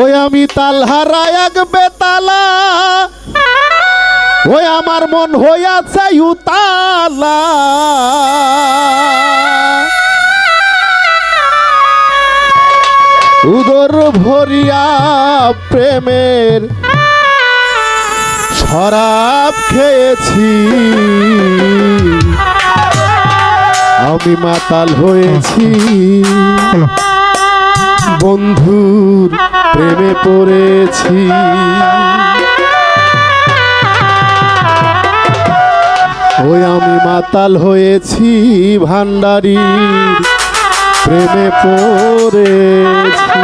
ওই আমি তালহারা এক বেতালা। ওই আমার মন হইয়াছে উতালা। উদর ভরিয়া প্রেমের শরাব খেয়েছি। আমি মাতাল হয়েছি। বন্ধুর প্রেমে পড়েছি। ওই আমি মাতাল হয়েছি ভান্ডারি প্রেমে পড়েছি।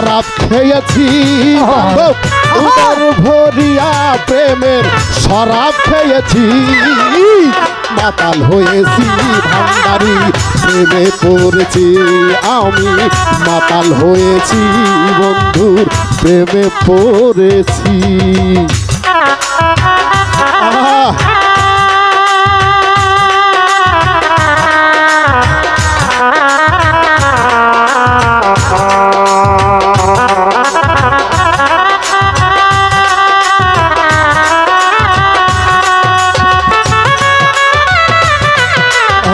শরাব খেয়েছি। উদর ভরিয়া প্রেমের শরাব খেয়েছি। মাতাল হয়েছি ভান্ডারি প্রেমে পড়েছি আমি। মাতাল হয়েছি বন্ধুর প্রেমে পড়েছি।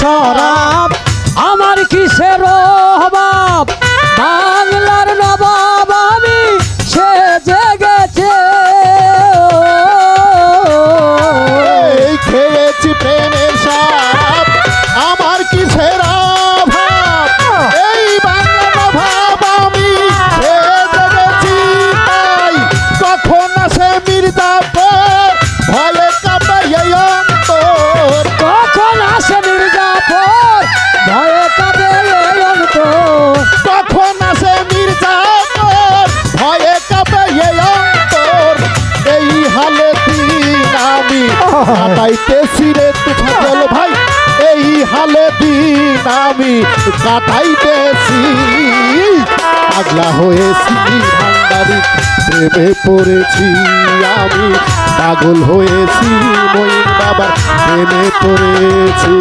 শরাব। আমার কিসের অভাব? বাংলার নবাব আমি সে জেগেছে কাটাইতেছি রে তুফাজল ভাই। এই হালে দিন আমি কাটাইতেছি। পাগলা হয়েছি, ভান্ডারি প্রেমে পড়েছি আমি। পাগল হয়েছি মইন বাবার প্রেমে পড়েছি।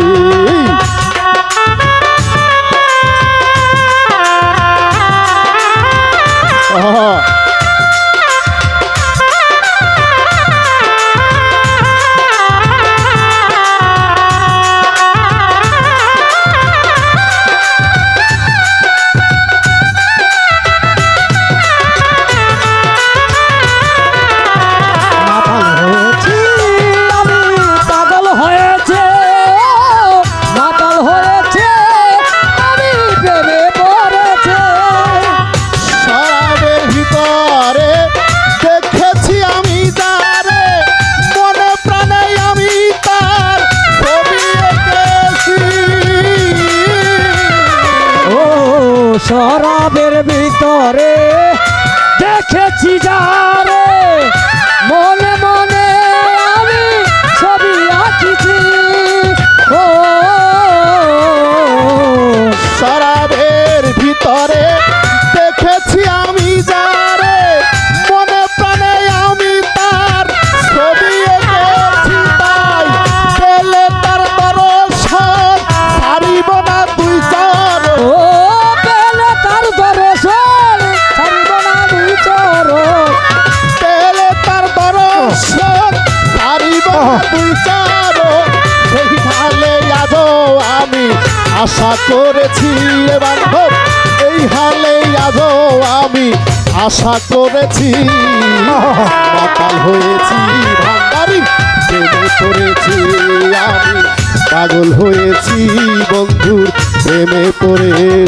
Moro আশা করেছি এবার এই হালে আজও আমি আশা করেছি। মাতাল হয়েছি, ভান্ডারি প্রেমে পড়েছি আমি, পাগল হয়েছি বন্ধুর প্রেমে পড়েছি